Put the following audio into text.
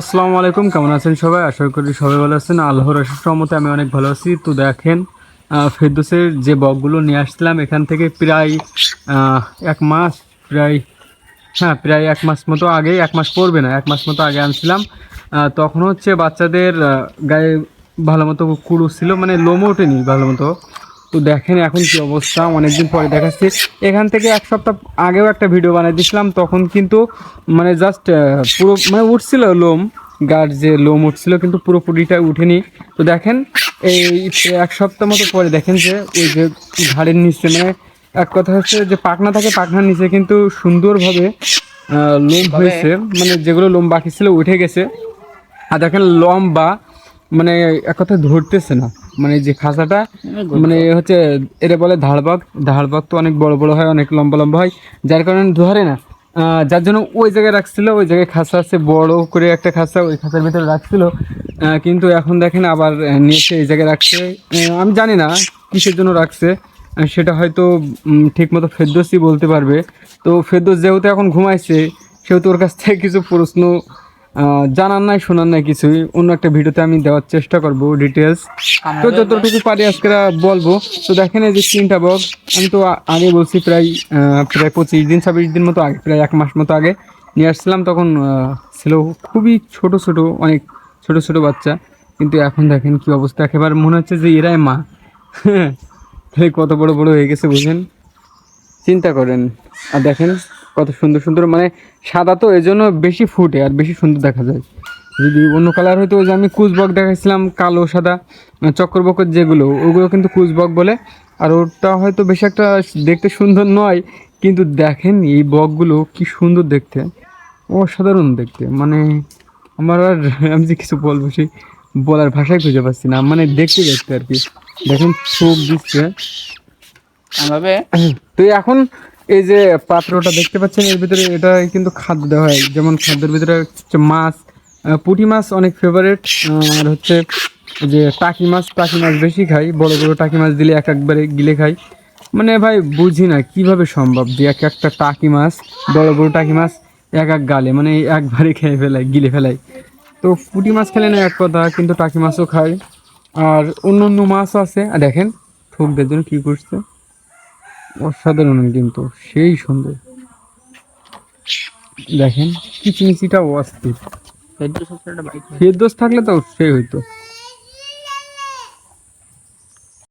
আসসালামু আলাইকুম, কেমন আছেন সবাই? আশা করি সবাই ভালো আছেন। আল্লাহর আশিস রহমতে আমি অনেক ভালো আছি। তো দেখেন ফেরদোসের যে বকগুলো নিয়ে আসছিলাম, এখান থেকে প্রায় এক মাস, প্রায় হ্যাঁ প্রায় এক মাস মতো আগে, এক মাস পড়বে না, এক মাস মতো আগে আনছিলাম। তখন হচ্ছে বাচ্চাদের গায়ে ভালো মতো কুড়ু ছিল মানে লোমও ওঠেনি ভালো মতো। তো দেখেন এখন কি অবস্থা অনেকদিন পরে দেখাচ্ছি। এখান থেকে এক সপ্তাহ আগেও একটা ভিডিও বানিয়ে দিয়েছিলাম তখন কিন্তু মানে জাস্ট পুরো মানে উঠছিল লোম গার যে লোম উঠছিল কিন্তু পুরোপুরিটা উঠেনি। তো দেখেন এই এক সপ্তাহ মতো পরে দেখেন যে ওই যে ঘাড়ের নিচে মানে এক কথা হচ্ছে যে পাখনা থাকে পাখনার নিচে কিন্তু সুন্দরভাবে লোম হয়েছে। মানে যেগুলো লোম বাকি ছিল উঠে গেছে। আর দেখেন লম্বা মানে এক কথা ধরতেছে না। মানে যে খাঁচাটা মানে হচ্ছে এটা বলে ধাড়বাগ ধাড়বাগ তো অনেক বড় বড় হয় অনেক লম্বা লম্বা হয়। যার কারণে ধরে না যার জন্য ওই জায়গায় রাখছিল ওই জায়গায় খাঁচা আছে বড় করে একটা খাঁচা ওই খাঁচার ভিতরে রাখছিল। কিন্তু এখন দেখেন আবার আহ, নিয়ে এসে এই জায়গায় রাখছে। আমি জানি না কিসের জন্য রাখছে। সেটা হয়তো ঠিক মতো ফেরদোসই বলতে পারবে। তো ফেরদোস যেহেতু এখন ঘুমাইছে সেহেতু ওর কাছ থেকে কিছু প্রশ্ন জানার নাই শোনার নাই কিছুই। অন্য একটা ভিডিওতে আমি দেওয়ার চেষ্টা করব ডিটেলস তো যতটুকু পারি আজকে বলব। তো দেখেন এই যে তিনটা বক আমি তো আগে বলছি প্রায় প্রায় পঁচিশ দিন ছাব্বিশ দিন মতো আগে প্রায় এক মাস মতো আগে নিয়ে আসছিলাম। তখন ছিল খুবই ছোট ছোট অনেক ছোট ছোট বাচ্চা। কিন্তু এখন দেখেন কি অবস্থা। একেবারে মনে হচ্ছে যে এরাই মা। কত বড় বড় হয়ে গেছে বুঝেন? চিন্তা করেন। আর দেখেন কত সুন্দর সুন্দর মানে সাদা তো এই জন্য বেশি ফুটে আর বেশি সুন্দর দেখা যায়। যদি অন্য কালার হয়তো ওই যে আমি কুচবক দেখাইছিলাম কালো সাদা আহ, চক্রবকের যেগুলো ওগুলো কিন্তু কুচবক বলে। আর ওটা হয়তো বেশি একটা দেখতে সুন্দর নয় কিন্তু দেখেন এই বকগুলো কি সুন্দর দেখতে। অসাধারণ দেখতে মানে আমার আর আমি যে কিছু বলব সেই বলার ভাষায় খুঁজে পাচ্ছি না মানে দেখতে দেখতে আর কি। দেখেন চোখ দিচ্ছে। তো এখন এই যে পাত্রটা দেখতে পাচ্ছেন, এর ভিতরে এটা কিন্তু খাদ্য দেওয়া হয়। যেমন খাদ্যের ভিতরে হচ্ছে মাছ পুঁটি মাছ অনেক ফেভারেট আর হচ্ছে যে টাকি মাছ টাকি মাছ বেশি খাই। বড় বড় টাকি মাছ দিলে এক একবারে গিলে খাই। মানে ভাই, বুঝি না কীভাবে সম্ভব যে এক একটা টাকি মাছ, বড় বড় টাকি মাছ এক এক গালে মানে একবারে খেয়ে ফেলায়, গিলে ফেলায়। তো পুঁটি মাছ খেলে না এক কথা, কিন্তু টাকি মাছও খায় আর অন্য অন্য মাছও আছে। আর দেখেন, ঠোকদের জন্য কী করছে? অসাধারণ কিন্তু সেই সুন্দর। দেখেন কিচিমিচিটা অস্থির। ফেরদৌস থাকলে তো সেই হইতো।